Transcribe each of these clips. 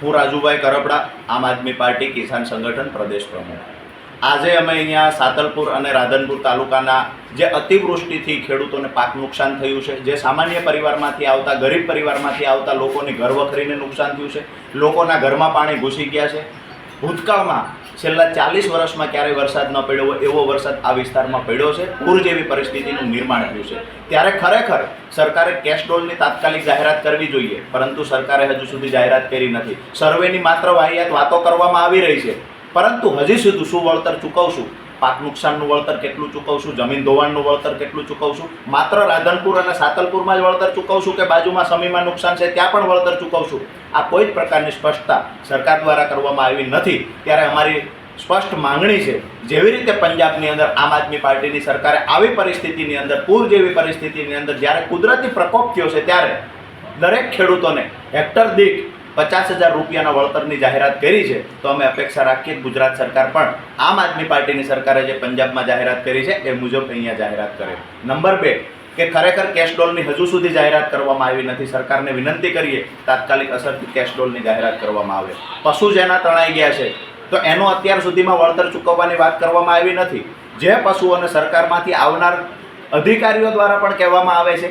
હું રાજુભાઈ કરપડા, આમ આદમી પાર્ટી કિસાન સંગઠન પ્રદેશ પ્રમુખ. આજે અમે અહીંયા સાતલપુર અને રાધનપુર તાલુકાના જે અતિવૃષ્ટિથી ખેડૂતોને પાક નુકસાન થયું છે, જે સામાન્ય પરિવારમાંથી આવતા, ગરીબ પરિવારમાંથી આવતા લોકોની ઘર વખરીને નુકસાન થયું છે, લોકોના ઘરમાં પાણી ઘૂસી ગયા છે. ભૂતકાળમાં છેલ્લા ચાલીસ વર્ષમાં ક્યારેય વરસાદ ન પડ્યો હોય એવો વરસાદ આ વિસ્તારમાં પડ્યો છે. પૂર જેવી પરિસ્થિતિનું નિર્માણ થયું છે. ત્યારે ખરેખર સરકારે કેશ ડોલની તાત્કાલિક જાહેરાત કરવી જોઈએ, પરંતુ સરકારે હજુ સુધી જાહેરાત કરી નથી. સર્વેની માત્ર વાહિયાત વાતો કરવામાં આવી રહી છે. પરંતુ હજી સુધી શું વળતર ચૂકવશું? પાક નુકસાનનું વળતર કેટલું ચૂકવશું, જમીન ધોવાણનું વળતર કેટલું ચૂકવશું? માત્ર રાધનપુર અને સાતલપુરમાં જ વળતર ચૂકવશું કે બાજુમાં સમીમાં નુકસાન છે ત્યાં પણ વળતર ચૂકવશું? આ કોઈ જ પ્રકારની સ્પષ્ટતા સરકાર દ્વારા કરવામાં આવી નથી. ત્યારે અમારી સ્પષ્ટ માંગણી છે, જેવી રીતે પંજાબની અંદર આમ આદમી પાર્ટીની સરકારે આવી પરિસ્થિતિની અંદર, પૂર જેવી પરિસ્થિતિની અંદર જ્યારે કુદરતી પ્રકોપ થયો છે ત્યારે દરેક ખેડૂતોને હેક્ટર દીઠ પચાસ હજાર રૂપિયાના વળતરની જાહેરાત કરી છે, તો અમે અપેક્ષા રાખીએ ગુજરાત સરકાર પણ આમ આદમી પાર્ટીની સરકારે જે પંજાબમાં જાહેરાત કરી છે, એ મુજબ અહીંયા જાહેરાત કરે. નંબર બે, કે ખરેખર કેશ ડોલની હજુ સુધી જાહેરાત કરવામાં આવી નથી, સરકારને વિનંતી કરીએ, તાત્કાલિક અસરથી કેશ ડોલની જાહેરાત કરવામાં આવે. પશુ જેના તણાઈ ગયા છે, તો એનો અત્યાર સુધીમાં વળતર ચૂકવવાની વાત કરવામાં આવી નથી. જે પશુઓને સરકારમાંથી આવનાર અધિકારીઓ દ્વારા પણ કહેવામાં આવે છે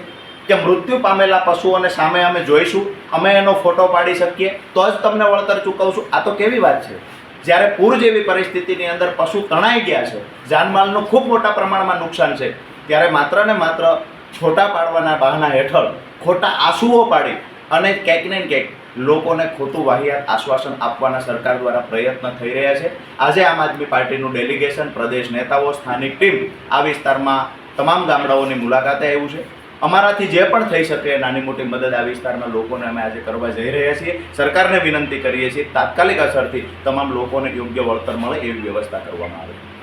કે મૃત્યુ પામેલા પશુઓને સામે અમે જોઈશું, અમે એનો ફોટો પાડી શકીએ. તો જ તમને વળતર ચૂકવશું. આ તો કેવી વાત છે. જ્યારે પૂર જેવી પરિસ્થિતિની અંદર પશુ તણાઈ ગયા છે, જાનમાલનું ખૂબ મોટા પ્રમાણમાં નુકસાન છે, ત્યારે માત્ર ને માત્ર છોટા પાડવાના બહાના હેઠળ ખોટા આંસુઓ પાડી અને ક્યાંક ને ક્યાંક લોકોને ખોટું વાહિયાત આશ્વાસન આપવાના સરકાર દ્વારા પ્રયત્ન થઈ રહ્યા છે. આજે આમ આદમી પાર્ટીનું ડેલિગેશન પ્રદેશ નેતાઓ, સ્થાનિક ટીમ આ વિસ્તારમાં તમામ ગામડાઓની મુલાકાતે આવ્યું છે. અમારાથી જે પણ થઈ શકે, નાની મોટી મદદ આ વિસ્તારના લોકોને અમે આજે કરવા જઈ રહ્યા છીએ. સરકારને વિનંતી કરીએ છીએ, તાત્કાલિક અસરથી તમામ લોકોને યોગ્ય વળતર મળે એવી વ્યવસ્થા કરવામાં આવે.